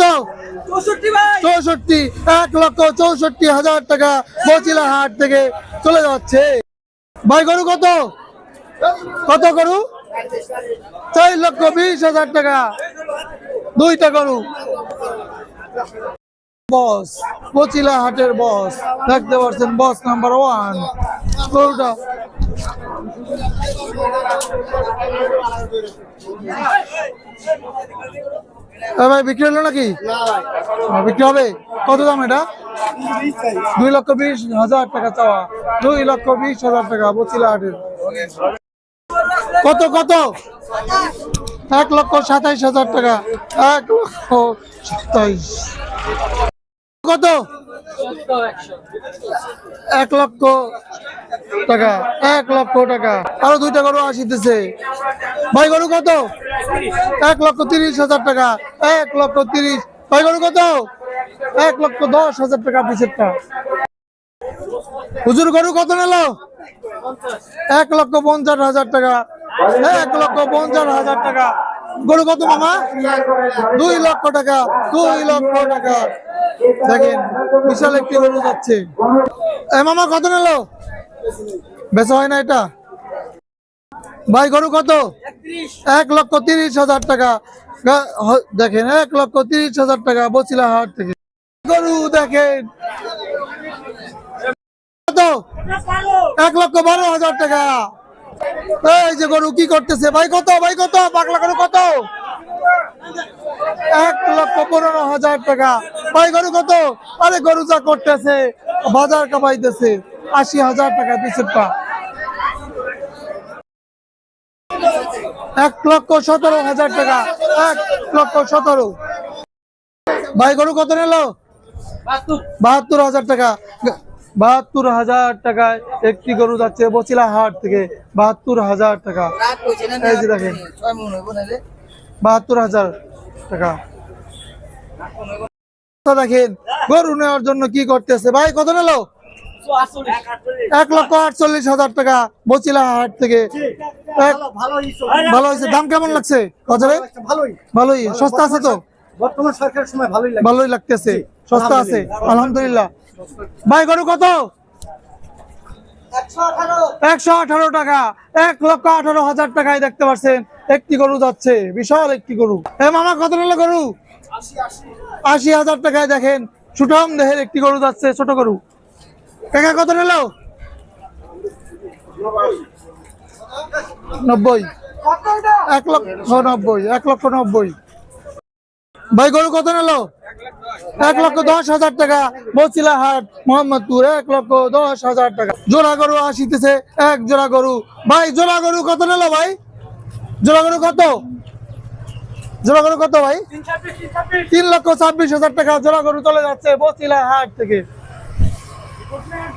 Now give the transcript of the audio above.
কত? চৌষট্টি এক লক্ষ চৌষট্টি হাজার টাকা বচিলা হাট থেকে চলে যাচ্ছে। ভাই গরু কত? কত গরু? চার লক্ষ বিশ হাজার টাকা। দুইটা গরু। বস বচিলা হাটের বস। দেখতে পাচ্ছেন বস নাম্বার ওয়ান গরুটা। ভাই বিক্রি হলো নাকি? বিক্রি হবে? কত দাম এটা? দুই লক্ষ বিশ হাজার টাকা চাওয়া। দুই লক্ষ বিশ হাজার টাকা হাটের। কত কত? এক লক্ষ সাতাইশ হাজার টাকা। এক লক্ষ সাতাইশ। কত? এক লক্ষ টাকা, এক লক্ষ টাকা। আরও দুইটা গরু আসিতেছে ভাই, গরু কত? এক লক্ষ তিরিশ হাজার টাকা, এক লক্ষ তিরিশ। ভাই, গরু কত? এক লক্ষ দশ হাজার টাকা পিছেরটা হুজুর, গরু কত নিল? এক লক্ষ পঞ্চাশ হাজার টাকা, এক লক্ষ পঞ্চাশ হাজার টাকা। গরু কত মামা? দুই লক্ষ টাকা, দুই লক্ষ টাকা। দেখেন, বিশাল একটি গরু যাচ্ছে। এ মামা, কত নিল? বেচা হয় না এটা? ভাই গরু কত? এক লক্ষ তিরিশ হাজার টাকা। দেখেন এক লক্ষ তিরিশ হাজার টাকা বছিলা হাট থেকে। গরু দেখেন। কত? এক লক্ষ বারো হাজার টাকা। এই যে গরু কি করতেছে? ভাই কত? ভাই কত? পাগলা গরু কত? এক লক্ষ পনেরো হাজার টাকা। ভাই গরু কত? আরে গরু যা করতেছে বাজার কামাইতেছে। আশি হাজার টাকা পিছুটা এক লক্ষ সতেরো হাজার টাকা, এক লক্ষ সতেরো। ভাই, গরু কত নিল? বাহাত্তর হাজার টাকা। বাহাত্তর হাজার টাকায় একটি গরু যাচ্ছে বচিলা হাট থেকে। বাহাত্তর হাজার টাকা। দেখেন। বাহাত্তর হাজার টাকা। দেখেন, গরু নেওয়ার জন্য কি করতেছে? ভাই, কত নিল? এক লক্ষ আটচল্লিশ হাজার টাকা বচিলা হাট থেকে। ভালো হয়েছে। দাম কেমন লাগছে? বাজারে? ভালোই। ভালোই। সস্তা আছে তো? বর্তমান সরকারের সময় ভালোই ভালোই লাগতেছে। সস্তা আছে। আলহামদুলিল্লাহ। ভাই গরু কত? একশো আঠারো। টাকা। এক লক্ষ আঠারো হাজার টাকায় দেখতে পাচ্ছেন। একটি গরু যাচ্ছে। বিশাল একটি গরু। এ মামা কত নিল গরু? আশি হাজার টাকায় দেখেন। সুঠাম দেহের একটি গরু যাচ্ছে ছোট গরু। কাকা কত নিল? নব্বই। এক লক্ষ নব্বই, এক লক্ষ নব্বই। ভাই, গরু কত নিল? এক লক্ষ দশ হাজার টাকা। বচিলা হাট, মোহাম্মদপুর, এক লক্ষ দশ হাজার টাকা। জোড়া গরু আসিতেছে, এক জোড়া গরু। ভাই, জোড়া গরু কত নিল ভাই? জোড়া গরু কত? জোড়া গরু কত ভাই? তিন লক্ষ ছাব্বিশ হাজার টাকা। জোড়া গরু চলে যাচ্ছে বচিলা হাট থেকে। What's that?